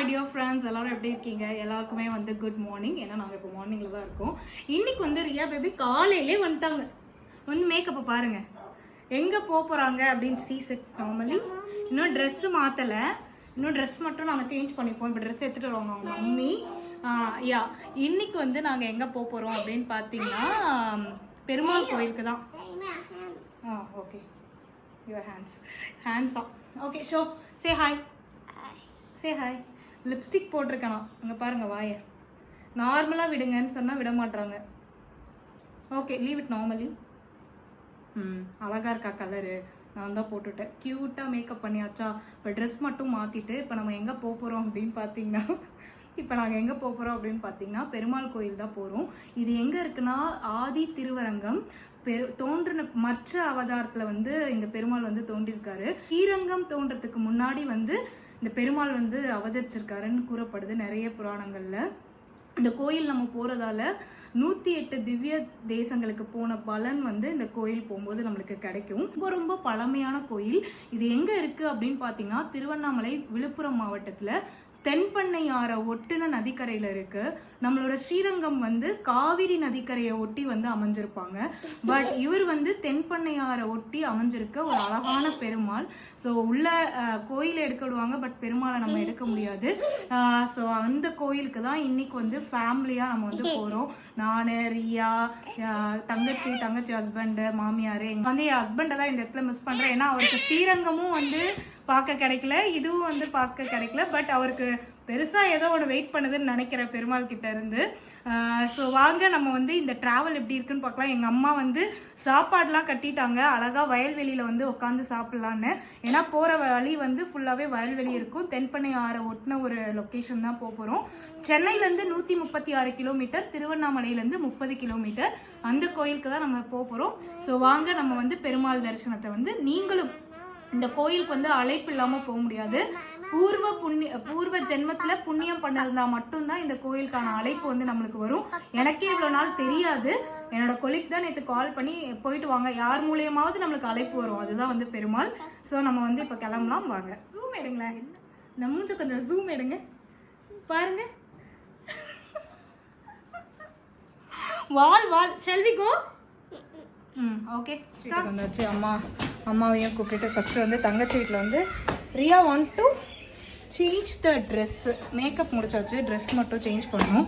My dear friends எல்லாரும் எப்படி இருக்கீங்க? எல்லாருக்குமே வந்து குட் மார்னிங் ஏன்னா நாங்கள் இப்போ மார்னிங்கில் தான் இருக்கோம். இன்னைக்கு வந்து ரியா பேபி காலையிலே வந்துட்டாங்க. வந்து மேக்கப்பை பாருங்க. எங்கே போக போகிறாங்க அப்படின்னு சி செட் நார்மலி இன்னும் ட்ரெஸ்ஸு மாற்றலை இன்னும் ட்ரெஸ் மட்டும் நாங்கள் சேஞ்ச் பண்ணிப்போம். இப்போ ட்ரெஸ் எடுத்துகிட்டு வருவாங்க அவங்க மம்மி. யா இன்னைக்கு வந்து நாங்கள் எங்கே போக போகிறோம் அப்படின்னு பார்த்தீங்கன்னா பெருமாள் கோயிலுக்கு தான். ஆ okay your hands hands okay show say hi Say hi lipstick போட்டிருக்கேனா? அங்கே பாருங்க வாயை. நார்மலாக விடுங்கன்னு சொன்னால் விட மாட்றாங்க ஓகே லீவ் இட் நார்மலி ம் அழகாக இருக்கா கலரு நான் தான் போட்டுட்டேன். க்யூட்டாக மேக்கப் பண்ணியாச்சா? இப்போ ட்ரெஸ் மட்டும் மாற்றிட்டு இப்போ நம்ம எங்கே போக போகிறோம் அப்படின்னு பார்த்தீங்கன்னா இப்போ நாங்கள் எங்கே போக போகிறோம் அப்படின்னு பார்த்தீங்கன்னா பெருமாள் கோயில் தான் போகிறோம் இது எங்கே இருக்குன்னா ஆதி திருவரங்கம். பெரு தோன்றின மற்ற அவதாரத்தில் வந்து இந்த பெருமாள் வந்து தோன்றியிருக்காரு ஸ்ரீரங்கம் தோன்றதுக்கு முன்னாடி வந்து இந்த பெருமாள் வந்து அவதரிச்சிருக்காருன்னு கூறப்படுது நிறைய புராணங்களில். இந்த கோயில் நம்ம போகிறதால நூற்றி எட்டு திவ்ய தேசங்களுக்கு போன பலன் வந்து இந்த கோயில் போகும்போது நம்மளுக்கு கிடைக்கும். ரொம்ப ரொம்ப பழமையான கோயில். இது எங்கே இருக்குது அப்படின்னு பார்த்தீங்கன்னா திருவண்ணாமலை விழுப்புரம் மாவட்டத்தில் தென்பண்ணையாரை ஒட்டுன நதிக்கரையில் இருக்கு. நம்மளோட ஸ்ரீரங்கம் வந்து காவிரி நதிக்கரையை ஒட்டி வந்து அமைஞ்சிருப்பாங்க. பட் இவர் வந்து தென்பண்ணை ஆற ஒட்டி அமைஞ்சிருக்க ஒரு அழகான பெருமாள். ஸோ உள்ள அஹ், கோயிலை எடுக்க விடுவாங்க பட் பெருமாளை நம்ம எடுக்க முடியாது. ஸோ அந்த கோயிலுக்கு தான் இன்னைக்கு வந்து ஃபேமிலியாக நம்ம வந்து போகிறோம் நான் ரியா தங்கச்சி தங்கச்சி ஹஸ்பண்டு மாமியார் வந்து என் ஹஸ்பண்டை தான் இந்த இடத்துல மிஸ் பண்ணுறேன் ஏன்னா அவருக்கு ஸ்ரீரங்கமும் வந்து பார்க்க கிடைக்கல இதுவும் வந்து பார்க்க கிடைக்கல. பட் அவருக்கு பெருசாக ஏதோ ஒன்று வெயிட் பண்ணுதுன்னு நினைக்கிறேன் பெருமாள் கிட்ட இருந்து ஸோ வாங்க நம்ம வந்து இந்த ட்ராவல் எப்படி இருக்குன்னு பார்க்கலாம். எங்கள் அம்மா வந்து சாப்பாடெலாம் கட்டிட்டாங்க. அழகாக வயல்வெளியில் வந்து உட்காந்து சாப்பிட்லான்னு. ஏன்னா போகிற வழி வந்து ஃபுல்லாகவே வயல்வெளி இருக்கும். தென்பண்ணை ஆறை ஒட்டின ஒரு லொக்கேஷன் தான் போக போகிறோம் சென்னையிலேருந்து நூற்றி முப்பத்தி ஆறு கிலோமீட்டர் திருவண்ணாமலையிலேருந்து முப்பது கிலோமீட்டர் அந்த கோயிலுக்கு தான் நம்ம போக போகிறோம் ஸோ வாங்க நம்ம வந்து பெருமாள் தரிசனத்தை வந்து நீங்களும் இந்த கோயிலுக்கு வந்து அழைப்பு இல்லாமல் போக முடியாது. பூர்வ புண்ணிய பூர்வ ஜென்மத்துல புண்ணியம் பண்ணிருந்தா மட்டும்தான் இந்த கோயிலுக்கான அழைப்பு வந்து நம்மளுக்கு வரும். எனக்கே இவ்வளோ நாள் தெரியாது. என்னோட கொலிக் தான் நேற்று கால் பண்ணி போயிட்டு வாங்க. யார் மூலியமாவது நம்மளுக்கு அழைப்பு வரும். அதுதான் வந்து பெருமாள். ஸோ நம்ம வந்து இப்போ கிளம்பலாம். வாங்க. ஜூம் எடுங்களேன் இந்த மூஞ்ச கொஞ்சம் ஜூம் எடுங்க. பாருங்க. வால் வால். ஷெல்வி கோ ம் ஓகே வந்தாச்சு. அம்மா அம்மாவையும் கூப்பிட்டுட்டு ஃபஸ்ட்டு வந்து தங்கச்சி வீட்டில் வந்து Riya one two change the dress makeup முடிச்சாச்சு. ட்ரெஸ் மட்டும் சேஞ்ச் பண்ணணும்.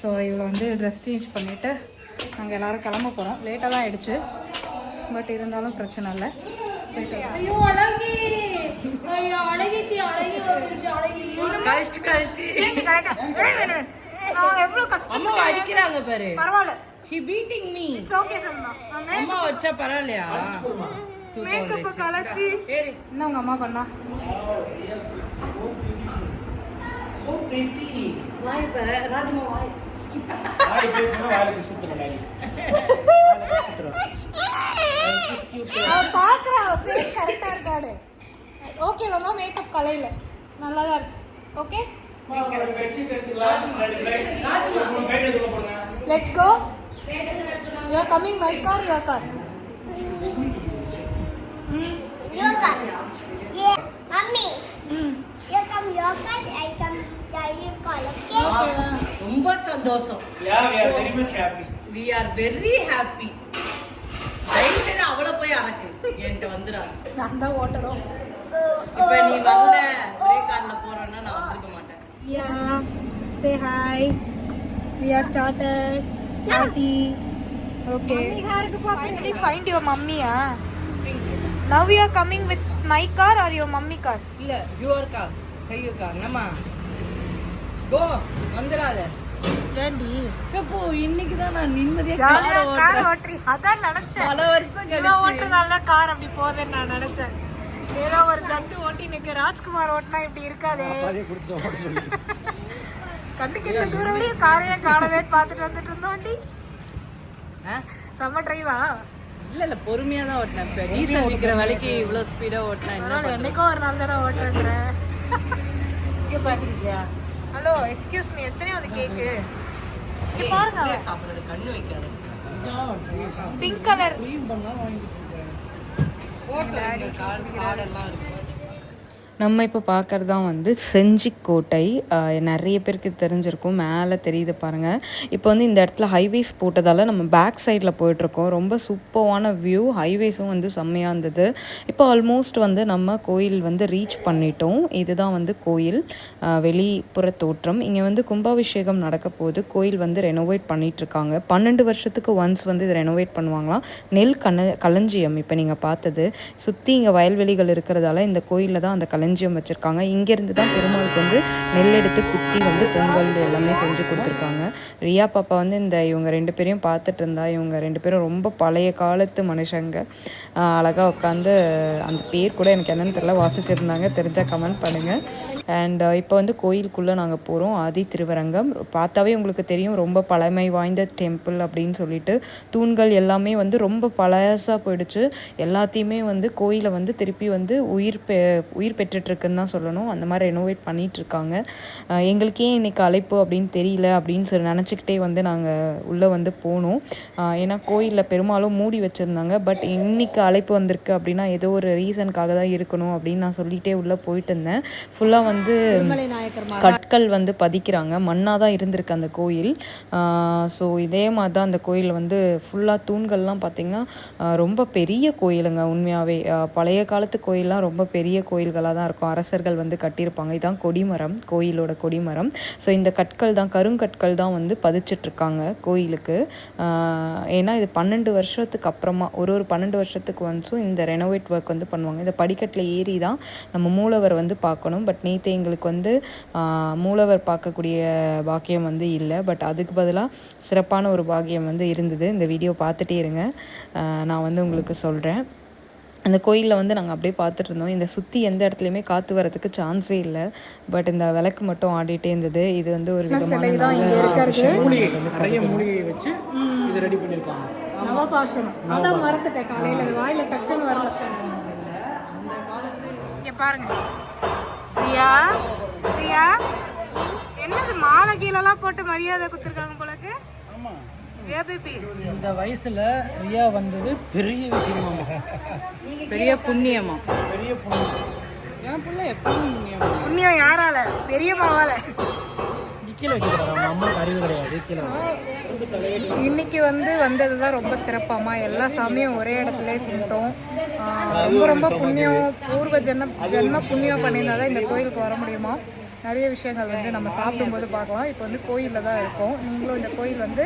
ஸோ இவ்வளோ வந்து ட்ரெஸ் சேஞ்ச் பண்ணிவிட்டு நாங்கள் எல்லோரும் கிளம்ப போகிறோம் லேட்டாக தான் ஆயிடுச்சு. பட் இருந்தாலும் பிரச்சனை இல்லை. ஐயோ அழகி! ஐயோ அழகிக்கு அழகி வந்துருச்சு அழகி. கழிச்சு கழிச்சு. நாங்கள் எவ்வளோ கஷ்டம் அம்மா அடிக்கிறாங்க பாரு. பரவாயில்ல. She beating me it's okay சொல்லலாம் அம்மா வச்சா பரவாயில்லையா? மேக்கப் கலச்சி. என்ன அம்மா பண்ணா? வாய் பாரு ராஜமா வாய் அவன் பார்க்குறா ஃபேஸ் கரெக்டாக இருக்காடு ஓகே மாமா மேக்கப் கலையில. நல்லா தான் இருக்கு okay let's go you are coming my car your car Yoga. Yeah. Mommy, ம் ரொம்ப சந்தோஷம். Yeah, we are very much happy. We are very happy தயவு செய்து அவளை போய் அடக்கு. என்கிட்ட வந்துடா நான் தான் ஓட்டணும். இப்ப நீ வரல. ஒரே கார்ல போறேன்னா நான் வந்திருக்க மாட்டேன். Yeah say hi we are started party okay finally find your மம்மியா now you are coming with my car or your mummy car இல்ல யுவர் கார் கோ வந்துடாத. ஏண்டி? இப்போ இன்னைக்கு தான் நான் நிம்மதியா ஜாலியா கார் கார் ஓட்டுறேன். ஓட்டுறி? அதான் நினைச்சேன். பல வருஷம் ஏதோ கழிச்சு. ஓட்டுறதால கார் அப்படி போகுதுன்னு நான் நினைச்சேன். ஏதோ ஒரு ஜண்டு ஓட்டி நிக்க ராஜ்குமார் ஓட்டினா இப்படி இருக்காதே. கண்டு கிட்ட தூரம் வரையும் காரையே காணவேன்னு பார்த்துட்டு வந்துட்டு ஆ? செம்ம டிரைவா இல்ல இல்ல பொறுமையா தான் ஓட்டினேன். டீசல் விலைக்கு இவ்வளவு ஸ்பீடா ஓட்டினா என்ன அதனால பண்றது? என்னைக்கோ ஒரு நாள் தானே ஓட்டுறேன் இங்க பாக்குறீங்க ஹலோ எக்ஸ்கியூஸ் மீ எத்தனை அது கேக்கு ஏய், பாருங்க. சாப்பிடுறது கண்ணு வைக்காத. பிங்க் கலர் போட்டோ கார்டெல்லாம் இருக்கு. நம்ம இப்போ பார்க்குறது தான் வந்து செஞ்சிக்கோட்டை நிறைய பேருக்கு தெரிஞ்சிருக்கும் மேலே தெரியுது பாருங்கள் இப்போ வந்து இந்த இடத்துல ஹைவேஸ் போட்டதால் நம்ம பேக் சைடில் போயிட்டுருக்கோம். ரொம்ப சூப்பரான வியூ ஹைவேஸும் வந்து செம்மையாக இருந்தது. இப்போ ஆல்மோஸ்ட் வந்து நம்ம கோயில் வந்து ரீச் பண்ணிட்டோம். இதுதான் வந்து கோயில் வெளிப்புற தோற்றம். இங்கே வந்து கும்பாபிஷேகம் நடக்க போது கோயில் வந்து ரெனோவேட் பண்ணிகிட்ருக்காங்க பன்னெண்டு வருஷத்துக்கு ஒன்ஸ் வந்து இதை ரெனோவேட் பண்ணுவாங்களாம். நெல் கண களஞ்சியம் இப்போ நீங்கள் பார்த்தது. சுற்றி இங்கே வயல்வெளிகள் இருக்கிறதால இந்த கோயிலில் தான் அந்த களஞ்சியம் வச்சுருக்காங்க. இங்கேருந்து தான் பெருமாளுக்கு வந்து நெல் எடுத்து குத்தி வந்து பொங்கல் எல்லாமே செஞ்சு கொடுத்துருக்காங்க. ரியா பாப்பா வந்து இந்த இவங்க ரெண்டு பேரையும் பார்த்துட்டு இருந்தா இவங்க ரெண்டு பேரும் ரொம்ப பழைய காலத்து மனுஷங்க. அழகாக உட்காந்து அந்த பேர் கூட எனக்கு என்னென்னு தெரியல வாசிச்சிருந்தாங்க. தெரிஞ்சால் கமெண்ட் பண்ணுங்கள் அண்ட் இப்போ வந்து கோயிலுக்குள்ளே நாங்கள் போகிறோம் ஆதி திருவரங்கம். பார்த்தாவே உங்களுக்கு தெரியும் ரொம்ப பழமை வாய்ந்த டெம்பிள் அப்படின்னு சொல்லிட்டு தூண்கள் எல்லாமே வந்து ரொம்ப பழசாக போயிடுச்சு. எல்லாத்தையுமே வந்து கோயிலை வந்து திருப்பி வந்து உயிர் பெ உயிர் பெற்று பெற்றுட்ருக்குன்னு தான் சொல்லணும். அந்த மாதிரி ரெனோவேட் பண்ணிகிட்ருக்காங்க. எங்களுக்கே இன்னைக்கு அழைப்பு அப்படின்னு தெரியல அப்படின்னு சொல்லி நினச்சிக்கிட்டே வந்து நாங்கள் உள்ளே வந்து போனோம். ஏன்னா கோயிலில் பெரும்பாலும் மூடி வச்சுருந்தாங்க. பட் இன்னைக்கு அழைப்பு வந்திருக்கு அப்படின்னா ஏதோ ஒரு ரீசனுக்காக தான் இருக்கணும் அப்படின்னு நான் சொல்லிகிட்டே உள்ளே போயிட்டு இருந்தேன் ஃபுல்லாக வந்து கற்கள் வந்து பதிக்கிறாங்க. மண்ணாக தான் இருந்திருக்கு அந்த கோயில். ஸோ இதே மாதிரி தான் அந்த கோயில் வந்து ஃபுல்லாக தூண்கள்லாம் பார்த்திங்கன்னா ரொம்ப பெரிய கோயிலுங்க உண்மையாகவே பழைய காலத்து கோயிலெலாம் ரொம்ப பெரிய கோயில்களாக தான் இருக்கும். அரசர்கள் வந்து கட்டியிருப்பாங்க. இதுதான் கொடிமரம் கோயிலோட கொடிமரம். ஸோ இந்த கற்கள் தான் கருங்கற்கள் தான் வந்து பதிச்சிட்ருக்காங்க கோயிலுக்கு. ஏன்னா இது பன்னெண்டு வருஷத்துக்கு அப்புறமா ஒரு ஒரு பன்னெண்டு வருஷத்துக்கு ஒன்ஸும் இந்த ரெனோவேட் ஒர்க் வந்து பண்ணுவாங்க. இந்த படிக்கட்டில் ஏறி தான் நம்ம மூலவர் வந்து பார்க்கணும். பட் நேற்று எங்களுக்கு வந்து மூலவர் பார்க்கக்கூடிய பாக்கியம் வந்து இல்லை. பட் அதுக்கு பதிலாக சிறப்பான ஒரு பாக்கியம் வந்து இருந்தது. இந்த வீடியோ பார்த்துட்டே இருங்க. நான் வந்து உங்களுக்கு சொல்கிறேன் அந்த கோயிலில் வந்து நாங்கள் அப்படியே பார்த்துட்டு இருந்தோம். இந்த சுற்றி எந்த இடத்துலையுமே காற்று வரதுக்கு சான்ஸே இல்லை. பட் இந்த விளக்கு மட்டும் ஆடிட்டே இருந்தது. இது வந்து ஒரு விதமான பாருங்க. ரியா ரியா என்னது மாலை கீழெல்லாம் போட்டு மரியாதை கொடுத்துருக்காங்க போலக்கு இந்த வயசுல ரியா வந்தது பெரிய விஷயமாமா பெரிய புண்ணியமா? பெரிய பொண்ணு என் பிள்ளை எப்பவும் புண்ணியமா? புண்ணியம் யாரால? கீழே வச்சுக்கிறாங்க அறிவு கிடையாது. கீழே வைக்கிறாங்க. இன்னைக்கு வந்து வந்தது தான் ரொம்ப சிறப்பாமா? எல்லா சாமியும் ஒரே இடத்துல கும்பிட்டோம். ரொம்ப ரொம்ப புண்ணியம். பூர்வ ஜென்ம ஜென்ம புண்ணியம் பண்ணியிருந்தா தான் இந்த கோயிலுக்கு வர முடியுமா? நிறைய விஷயங்கள் வந்து நம்ம சாப்பிடும்போது பார்க்கலாம். இப்போ வந்து கோயிலில் தான் இருக்கோம். நீங்களும் இந்த கோயில் வந்து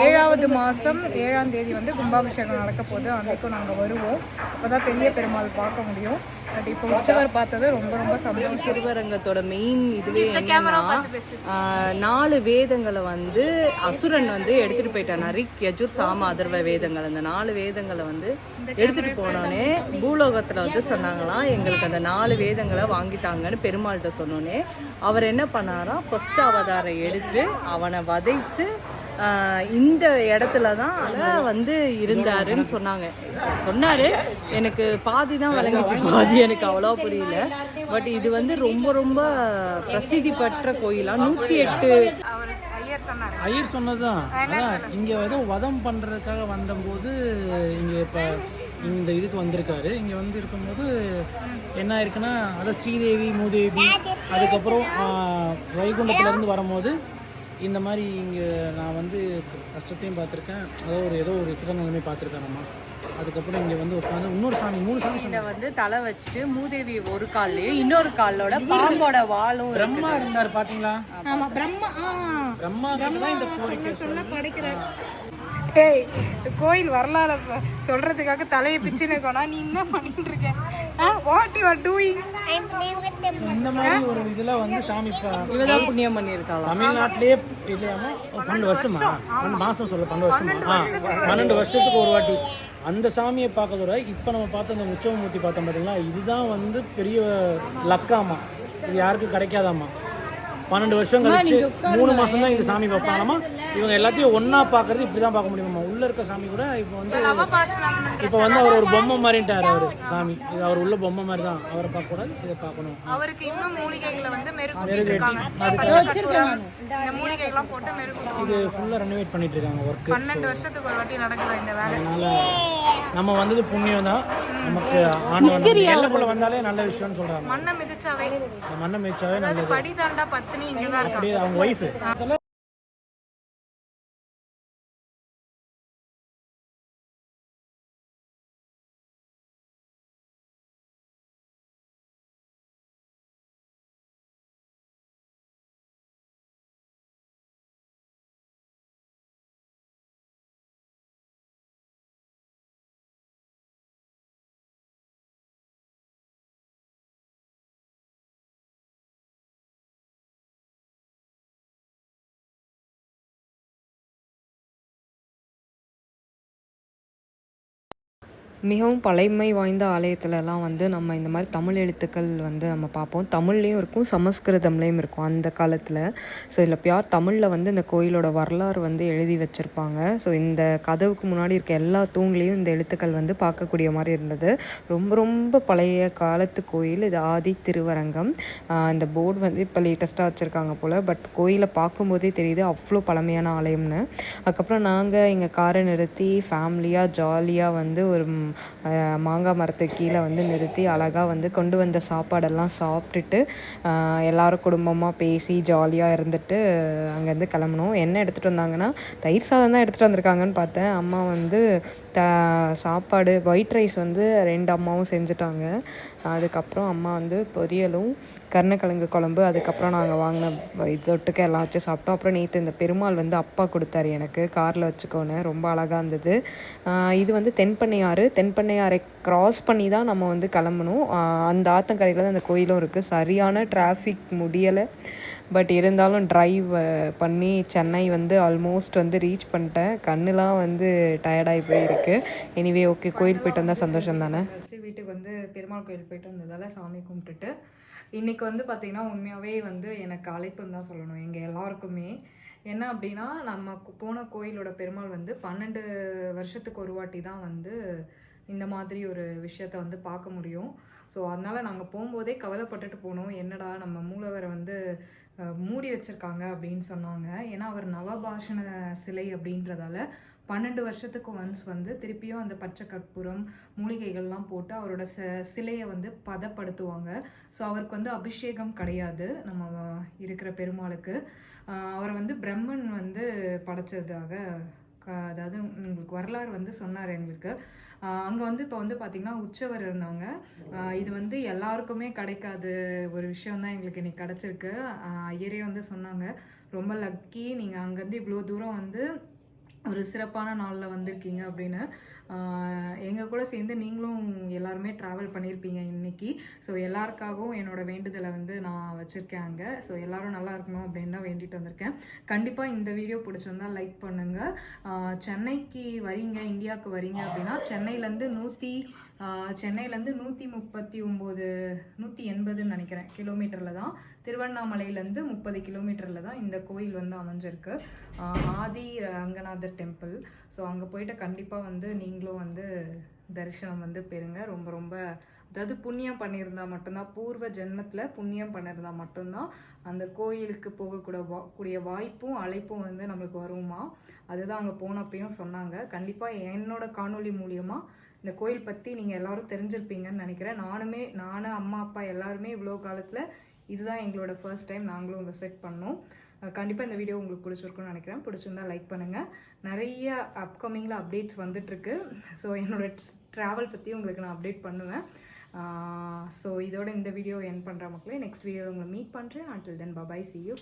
ஏழாவது மாதம் ஏழாம் தேதி வந்து கும்பாபிஷேகம் நடக்க போகுது. அன்றைக்கும் நாங்கள் வருவோம். அப்போ தான் பெரிய பெருமாள் பார்க்க முடியும். பட் இப்போ உற்சவர் பார்த்தது ரொம்ப ரொம்ப சந்தோஷம். திருவரங்கத்தோட மெயின் இதுவே நாலு வேதங்களை வந்து அசுரன் வந்து எடுத்துட்டு போயிட்டான் நரிக் யஜுர் சாம அதர்வ வேதங்கள். அந்த நாலு வேதங்களை வந்து எடுத்துட்டு போனோடனே பூலோகத்துல வந்து சொன்னாங்களாம் எங்களுக்கு அந்த நாலு வேதங்களை வாங்கிட்டாங்கன்னு பெருமாள்கிட்ட சொன்னோடனே அவர் என்ன பண்ணாராம் ஃபர்ஸ்ட் அவதாரம் எடுத்து அவனை வதைத்து இந்த இடத்துல தான் வந்து இருந்தாருன்னு சொன்னாங்க. சொன்னாரு. எனக்கு பாதி தான் விளங்கிச்சு. பாதி எனக்கு அவ்வளோ புரியல. பட் இது வந்து ரொம்ப ரொம்ப பிரசித்தி பெற்ற கோயிலா? நூத்தி எட்டு. ஐயர் சொன்னதுதான். அதான் இங்க ஏதோ வதம் பண்றதுக்காக வந்தபோது இங்க இப்ப இந்த இதுக்கு வந்திருக்காரு. இங்க வந்து இருக்கும்போது என்ன ஆயிருக்குன்னா அதான் ஸ்ரீதேவி மூதேவி அதுக்கப்புறம் வைகுண்டத்துல இருந்து வரும்போது இந்த மாதிரி இங்க நான் வந்து கஷ்டத்தையும் பார்த்துருக்கேன். அதாவது ஒரு ஏதோ ஒரு திருநங்கமே பார்த்துருக்கேன் நம்ம. அதுக்கப்புறம் இங்க வந்து உட்காந்து இன்னொரு சாமி மூணு சாமி சொன்னாங்க. வந்து தலை வச்சுட்டு மூதேவி ஒரு கால்லயும் இன்னொரு காலோட பாம்போட வாலும் பிரம்மா இருந்தார் பாத்தீங்களா? ஆமா பிரம்மா பிரம்மா இந்த கோரிக்கை சொல்ல படைக்கிறார். ஏய் இந்த கோயில் வரலாறு சொல்றதுக்காக தலையை பிச்சுன்னு இருக்கோனா நீ என்ன பண்ணிட்டு இருக்க? What you are doing I'm playing with the இந்த மாதிரி ஒரு இதுல வந்து சாமி பா- இவதான் புண்ணியம் பண்ணியிருக்காளாம். தமிழ்நாட்டிலேயே இல்லையாமா பன்னெண்டு வருஷமா? பன்னெண்டு மாசம் சொல்ல பன்னெண்டு வருஷமா? பன்னெண்டு வருஷத்துக்கு ஒரு வாட்டி. அந்த சாமியை பார்க்கறதோட இப்போ நம்ம பார்த்த அந்த உற்சவமூர்த்தி பார்த்தோம் பார்த்தீங்களா இதுதான் வந்து பெரிய லக்காமா. இது யாருக்கும் கிடைக்காதாமா? பன்னெண்டு வருஷம் கழிச்சு மூணு மாசம் தான் இங்க சாமி பார்ப்பாங்களாமா இவங்க எல்லாத்தையும் ஒண்ணா பார்க்கறது இப்படி தான் பார்க்க முடியுமா. உள்ள இருக்க சாமி கூட இப்போ வந்து இப்போ வந்து அவர் ஒரு பொம்மை மாதிரிட்டாரு அவர் சாமி. இது அவர் உள்ள பொம்மை மாதிரி தான் அவரை பார்க்க கூடாது இதை பார்க்கணும். அவருக்கு இன்னும் மூலிகைகளை வந்து மெருகு இருக்காங்க. இந்த மூலிகைகள்லாம் போட்டு மெருகு இது ஃபுல்லா ரெனோவேட் பண்ணிட்டு இருக்காங்க ஒர்க் பன்னெண்டு வருஷத்துக்கு ஒரு வாட்டி நடக்குது இந்த வேலை. அதனால நம்ம வந்தது புண்ணியம் தான். நமக்கு ஆண்டவன் எல்லைக்குள்ள வந்தாலே நல்ல விஷயம்னு சொல்றாங்க. மண்ணை மிதிச்சாவே. இந்த மண்ணை மிதிச்சாவே நல்லது. படி தாண்டா அப்படியே அவங்க ஒய்ஃபு மிகவும் பழைமை வாய்ந்த ஆலயத்துலலாம் வந்து நம்ம இந்த மாதிரி தமிழ் எழுத்துக்கள் வந்து நம்ம பார்ப்போம். தமிழ்லேயும் இருக்கும் சமஸ்கிருதம்லேயும் இருக்கும் அந்த காலத்தில். ஸோ இதில் பியார் தமிழில் வந்து இந்த கோயிலோட வரலாறு வந்து எழுதி வச்சுருப்பாங்க. ஸோ இந்த கதவுக்கு முன்னாடி இருக்க எல்லா தூண்லேயும் இந்த எழுத்துக்கள் வந்து பார்க்கக்கூடிய மாதிரி இருந்தது. ரொம்ப ரொம்ப பழைய காலத்து கோயில். இது ஆதி திருவரங்கம். இந்த போர்டு வந்து இப்போ லேட்டஸ்ட்டாக வச்சுருக்காங்க போல். பட் கோயிலை பார்க்கும்போதே தெரியுது அவ்வளோ பழமையான ஆலயம்னு. அதுக்கப்புறம் நாங்கள் எங்கள் காரை நிறுத்தி ஃபேமிலியாக ஜாலியாக வந்து ஒரு மாங்காய் மரத்து கீழே வந்து நிறுத்தி அழகாக வந்து கொண்டு வந்த சாப்பாடெல்லாம் சாப்பிட்டுட்டு எல்லோரும் எல்லாரும் குடும்பமாக பேசி ஜாலியாக இருந்துட்டு அங்கேருந்து கிளம்புனோம். என்ன எடுத்துகிட்டு வந்தாங்கன்னா தயிர் சாதம் தான் எடுத்துகிட்டு வந்திருக்காங்கன்னு பார்த்தேன். அம்மா வந்து த சாப்பாடு ஒயிட் ரைஸ் வந்து ரெண்டு அம்மாவும் செஞ்சுட்டாங்க. அதுக்கப்புறம் அம்மா வந்து பொரியலும் கருணக்கிழங்கு குழம்பு அதுக்கப்புறம் நாங்கள் வாங்கின இது தொட்டுக்க எல்லாம் வச்சு சாப்பிட்டோம். அப்புறம் நேற்று இந்த பெருமாள் வந்து அப்பா கொடுத்தாரு எனக்கு காரில் வச்சுக்கோன்னு. ரொம்ப அழகாக இருந்தது. இது வந்து தென்பண்ணையாறு. தென்பண்ணையாறை கிராஸ் பண்ணி தான் நம்ம வந்து கிளம்பணும். அந்த ஆத்தங்கரையில் தான் அந்த கோயிலும் இருக்குது சரியான டிராஃபிக் முடியலை. பட் இருந்தாலும் ட்ரைவ் பண்ணி சென்னை வந்து ஆல்மோஸ்ட் வந்து ரீச் பண்ணிட்டேன். கண்ணுலாம் வந்து டயர்டாகி போயிருக்கு. எனிவே ஓகே கோயில் போயிட்டு வந்தால் சந்தோஷம் தானே வச்சு வீட்டுக்கு வந்து பெருமாள் கோயில் போயிட்டு வந்ததால சாமி கும்பிட்டுட்டு இன்னைக்கு வந்து பார்த்திங்கன்னா உண்மையாகவே வந்து எனக்கு அழைப்புன்னு தான் சொல்லணும் எங்கள் எல்லாருக்குமே. என்ன அப்படின்னா நம்ம போன கோயிலோட பெருமாள் வந்து பன்னெண்டு வருஷத்துக்கு ஒரு வாட்டி தான் வந்து இந்த மாதிரி ஒரு விஷயத்த வந்து பார்க்க முடியும். ஸோ அதனால் நாங்கள் போகும்போதே கவலைப்பட்டுட்டு போனோம். என்னடா நம்ம மூலவரை வந்து மூடி வச்சுருக்காங்க அப்படின்னு சொன்னாங்க. ஏன்னா அவர் நவபாஷண சிலை அப்படின்றதால பன்னெண்டு வருஷத்துக்கு ஒன்ஸ் வந்து திருப்பியும் அந்த பச்சை கற்பூரம் மூலிகைகள்லாம் போட்டு அவரோட ச சிலையை வந்து பதப்படுத்துவாங்க. ஸோ அவருக்கு வந்து அபிஷேகம் கிடையாது நம்ம இருக்கிற பெருமாளுக்கு. அவரை வந்து பிரம்மன் வந்து படைச்சதாக அதாவது உங்களுக்கு வரலாறு வந்து சொன்னார் எங்களுக்கு. அங்கே வந்து இப்போ வந்து பார்த்திங்கன்னா உற்சவர் இருந்தாங்க இது வந்து எல்லாருக்குமே கிடைக்காது ஒரு விஷயம் தான் எங்களுக்கு இன்னைக்கு கிடச்சிருக்கு. ஐயரே வந்து சொன்னாங்க. ரொம்ப லக்கி நீங்கள் அங்கேருந்து இவ்வளோ தூரம் வந்து ஒரு சிறப்பான நாளில் வந்திருக்கீங்க அப்படின்னு. எங்கள் கூட சேர்ந்து நீங்களும் எல்லாருமே ட்ராவல் பண்ணியிருப்பீங்க இன்னைக்கு. ஸோ எல்லாருக்காகவும் என்னோட வேண்டுதலை வந்து நான் வச்சுருக்கேன் அங்கே. ஸோ எல்லாரும் நல்லா இருக்கணும் அப்படின்னு தான் வேண்டிட்டு வந்திருக்கேன். கண்டிப்பாக இந்த வீடியோ பிடிச்சிருந்தா லைக் பண்ணுங்கள் சென்னைக்கு வரீங்க இந்தியாவுக்கு வரீங்க அப்படின்னா சென்னையிலேருந்து நூற்றி சென்னையிலேருந்து நூற்றி முப்பத்தி ஒம்பது நூற்றி எண்பதுன்னு நினைக்கிறேன் கிலோமீட்டரில் தான். திருவண்ணாமலையிலேருந்து முப்பது கிலோமீட்டரில் தான் இந்த கோயில் வந்து அமைஞ்சிருக்கு. ஆதி ரங்கநாதர் டெம்பிள் ஸோ அங்கே போயிட்டு கண்டிப்பாக வந்து நீங்களும் வந்து தரிசனம் வந்து பெறுங்க. ரொம்ப ரொம்ப அதாவது புண்ணியம் பண்ணியிருந்தால் மட்டும்தான் பூர்வ ஜென்மத்தில் புண்ணியம் பண்ணியிருந்தால் மட்டும்தான் அந்த கோயிலுக்கு போகக்கூட வா கூடிய வாய்ப்பும் அழைப்பும் வந்து நம்மளுக்கு வருமா? அதுதான் அங்கே போனப்பையும் சொன்னாங்க. கண்டிப்பாக என்னோட காணொளி மூலியமாக இந்த கோயில் பற்றி நீங்கள் எல்லாரும் தெரிஞ்சிருப்பீங்கன்னு நினைக்கிறேன். நானுமே நானும் அம்மா அப்பா எல்லாருமே இவ்வளோ காலத்தில் இதுதான் எங்களோட ஃபர்ஸ்ட் டைம் நாங்களும் விசிட் பண்ணோம். கண்டிப்பாக இந்த வீடியோ உங்களுக்கு பிடிச்சிருக்குன்னு நினைக்கிறேன். பிடிச்சிருந்தா லைக் பண்ணுங்கள் நிறைய அப்கமிங்கில் அப்டேட்ஸ் வந்துட்டுருக்கு. ஸோ என்னோட ட்ராவல் பற்றி உங்களுக்கு நான் அப்டேட் பண்ணுவேன். ஸோ இதோட இந்த வீடியோ என் பண்ணுற மக்களே நெக்ஸ்ட் வீடியோவில் உங்களை மீட் பண்ணுறேன் until then bye bye see you.